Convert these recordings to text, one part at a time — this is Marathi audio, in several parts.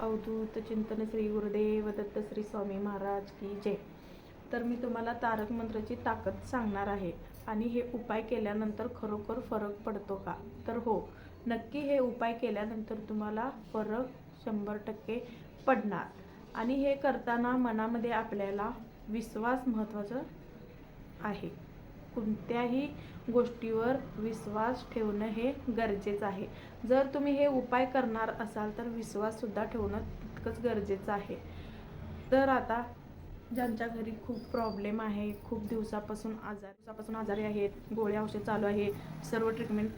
अवधूत चिंतन श्री गुरुदेव दत्त श्री स्वामी महाराज की जय. तर मी तुम्हाला तारक मंत्राची ताकद सांगणार आहे. आणि हे उपाय केल्यानंतर खरोखर फरक पडतो का? तर हो नक्की हे उपाय केल्यानंतर तुम्हाला फरक शंभर टक्के पडणार. आणि हे करताना मनामध्ये आपल्याला विश्वास महत्त्वाचं आहे. कोणत्याही गोष्टीवर विश्वास ठेवणं हे गरजेचं आहे. जर तुम्ही हे उपाय करणार असाल तर विश्वाससुद्धा ठेवणं तितकंच गरजेचं आहे. तर आता ज्यांच्या घरी खूप प्रॉब्लेम आहे खूप दिवसापासून आजार दिवसापासून आजारी आहेत गोळ्या औषध चालू आहे सर्व ट्रीटमेंट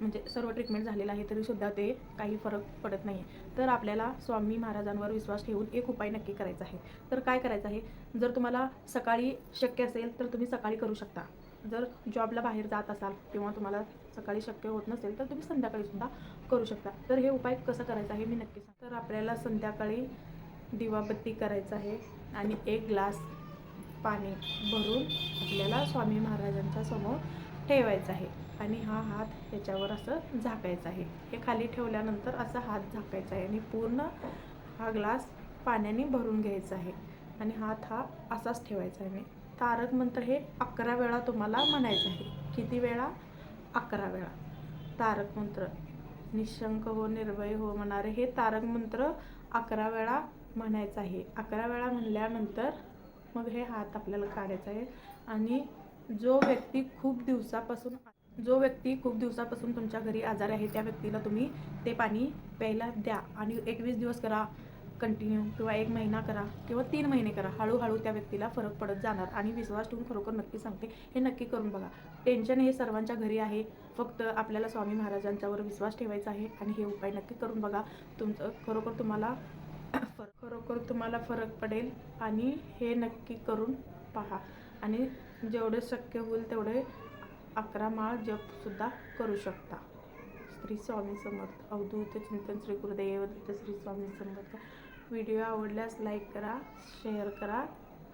म्हणजे सर्व ट्रीटमेंट झालेलं आहे तरीसुद्धा ते काही फरक पडत नाही तर आपल्याला स्वामी महाराजांवर विश्वास ठेवून एक उपाय नक्की करायचा आहे. तर काय करायचं आहे? जर तुम्हाला सकाळी शक्य असेल तर तुम्ही सकाळी करू शकता. जर जॉबला बाहेर जात असाल किंवा तुम्हाला सकाळी शक्य होत नसेल तर तुम्ही संध्याकाळीसुद्धा करू शकता. तर हे उपाय कसं करायचं आहे मी नक्की सांग तर आपल्याला संध्याकाळी दिवाबत्ती करायचं आहे आणि एक ग्लास पाणी भरून आपल्याला स्वामी महाराजांच्या समोर ठेवायचा आहे. आणि हा हात ह्याच्यावर असं झाकायचा आहे. हे खाली ठेवल्यानंतर असा हात झाकायचा आहे आणि पूर्ण हा ग्लास पाण्याने भरून घ्यायचा आहे. आणि हात हा असाच ठेवायचा आहे. तारक मंत्र हे अकरा वेळा तुम्हाला म्हणायचं आहे. किती वेळा? अकरा वेळा. तारक मंत्र. निशंक हो निर्भय हो म्हणणारे हे तारक मंत्र अकरा वेळा म्हणायचं आहे. अकरा वेळा म्हणल्यानंतर मग हे हात आपल्याला काढायचा आहे. आणि जो व्यक्ती खूप दिवसापासून जो व्यक्ती खूप दिवसापासून तुमच्या घरी आजारी आहे त्या व्यक्तीला तुम्ही ते पाणी प्यायला द्या आणि एकवीस दिवस करा कंटिन्यू किंवा एक महिना करा किंवा तीन महिने करा हळूहळू त्या व्यक्तीला फरक पडत जाणार. आणि विश्वास ठेवून खरोखर नक्की सांगते हे नक्की करून बघा. टेन्शन हे सर्वांच्या घरी आहे फक्त आपल्याला स्वामी महाराजांच्यावर विश्वास ठेवायचा आहे आणि हे उपाय नक्की करून बघा. तुमचं खरोखर तुम्हाला फर खरोखर तुम्हाला फरक पडेल आणि हे नक्की करून पहा. आणि जेवढे शक्य होईल तेवढे अकरा माळ जपसुद्धा करू शकता. श्री स्वामी समर्थ. अवधूत चिंतन श्री गुरुदेव दत्त श्री स्वामी समर्थ. व्हिडिओ आवडल्यास लाईक करा शेअर करा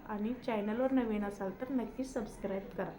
आणि चॅनलवर नवीन असाल तर नक्की सबस्क्राईब करा.